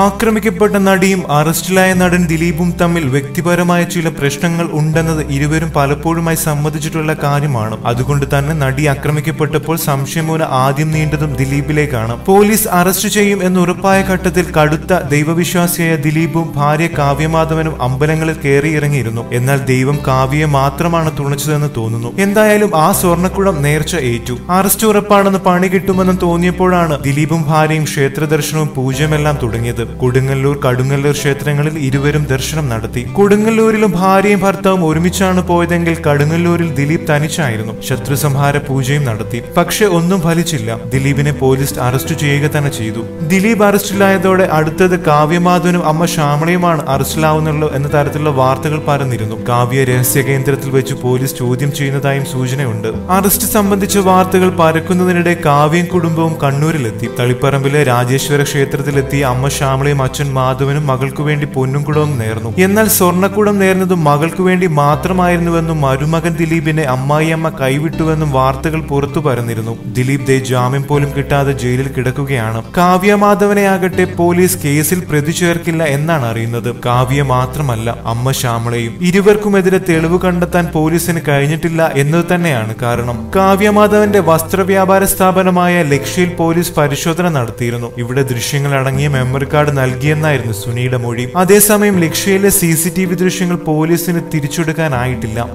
ആക്രമിക്കപ്പെട്ട നടിയും അറസ്റ്റിലായ നടൻ ദിലീപും തമ്മിൽ വ്യക്തിപരമായ ചില പ്രശ്നങ്ങൾ ഉണ്ടെന്നത് ഇരുവരും പലപ്പോഴുമായി സമ്മതിച്ചിട്ടുള്ള കാര്യമാണ്. അതുകൊണ്ട് തന്നെ നടി ആക്രമിക്കപ്പെട്ടപ്പോൾ സംശയമൂല ആദ്യം നീണ്ടതും ദിലീപിലേക്കാണ്. പോലീസ് അറസ്റ്റ് ചെയ്യും എന്ന് ഉറപ്പായ ഘട്ടത്തിൽ കടുത്ത ദൈവവിശ്വാസിയായ ദിലീപും ഭാര്യ കാവ്യമാധവനും അമ്പലങ്ങളിൽ കയറിയിറങ്ങിയിരുന്നു എന്നാൽ ദൈവം കാവ്യയെ മാത്രമാണ് തുണച്ചതെന്ന് തോന്നുന്നു. എന്തായാലും ആ സ്വർണക്കുളം നേർച്ച ഏറ്റു. അറസ്റ്റ് ഉറപ്പാണെന്ന് പണി കിട്ടുമെന്ന് തോന്നിയപ്പോഴാണ് ദിലീപും ഭാര്യയും ക്ഷേത്ര ദർശനവും പൂജയുമെല്ലാം തുടങ്ങിയത്. കൊടുങ്ങല്ലൂർ കടുങ്ങല്ലൂർ ക്ഷേത്രങ്ങളിൽ ഇരുവരും ദർശനം നടത്തി. കൊടുങ്ങല്ലൂരിലും ഭാര്യയും ഭർത്താവും ഒരുമിച്ചാണ് പോയതെങ്കിൽ കടുങ്ങല്ലൂരിൽ ദിലീപ് തനിച്ചായിരുന്നു. ശത്രു സംഹാര പൂജയും നടത്തി. പക്ഷെ ഒന്നും ഫലിച്ചില്ല. ദിലീപിനെ പോലീസ് അറസ്റ്റ് ചെയ്യുക തന്നെ ചെയ്തു. ദിലീപ് അറസ്റ്റിലായതോടെ അടുത്തത് കാവ്യമാധവനും അമ്മ ശ്യാമളയുമാണ് അറസ്റ്റിലാവുന്നുള്ളൂ എന്ന തരത്തിലുള്ള വാർത്തകൾ പരന്നിരുന്നു. കാവ്യ രഹസ്യ കേന്ദ്രത്തിൽ വെച്ച് പോലീസ് ചോദ്യം ചെയ്യുന്നതായും സൂചനയുണ്ട്. അറസ്റ്റ് സംബന്ധിച്ച വാർത്തകൾ പരക്കുന്നതിനിടെ കാവ്യം കുടുംബവും കണ്ണൂരിലെത്തി. തളിപ്പറമ്പിലെ രാജേശ്വര ക്ഷേത്രത്തിലെത്തിയ അമ്മ ശ്യാമളയും അച്ഛൻ മാധവനും മകൾക്കു വേണ്ടി പൊന്നും കുടവും നേർന്നു. എന്നാൽ സ്വർണക്കുടം നേർന്നതും മകൾക്കു വേണ്ടി മാത്രമായിരുന്നുവെന്നും മരുമകൻ ദിലീപിനെ അമ്മായിയമ്മ കൈവിട്ടുവെന്നും വാർത്തകൾ പുറത്തു പരന്നിരുന്നു. ദിലീപ് ദേ ജാമ്യം പോലും കിട്ടാതെ ജയിലിൽ കിടക്കുകയാണ്. കാവ്യ മാധവനെ ആകട്ടെ പോലീസ് കേസിൽ പ്രതി ചേർക്കില്ല എന്നാണ് അറിയുന്നത്. കാവ്യ മാത്രമല്ല അമ്മ ശ്യാമളയും ഇരുവർക്കുമെതിരെ തെളിവ് കണ്ടെത്താൻ പോലീസിന് കഴിഞ്ഞിട്ടില്ല എന്നത് തന്നെയാണ് കാരണം. കാവ്യ മാധവന്റെ വസ്ത്രവ്യാപാര സ്ഥാപനമായ ലക്ഷ്യയിൽ പോലീസ് പരിശോധന നടത്തിയിരുന്നു. ഇവിടെ ദൃശ്യങ്ങൾ അടങ്ങിയ മെമ്മറി കാർഡ് നൽകിയെന്നായിരുന്നു സുനിയുടെ മൊഴി. അതേസമയം ലക്ഷ്യയിലെ സി സി ടി വി ദൃശ്യങ്ങൾ പോലീസിന് തിരിച്ചെടുക്കാനായിട്ടില്ല.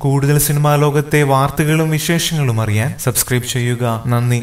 കൂടുതൽ സിനിമാ ലോകത്തെ വാർത്തകളും വിശേഷങ്ങളും അറിയാൻ സബ്സ്ക്രൈബ് ചെയ്യുക. നന്ദി.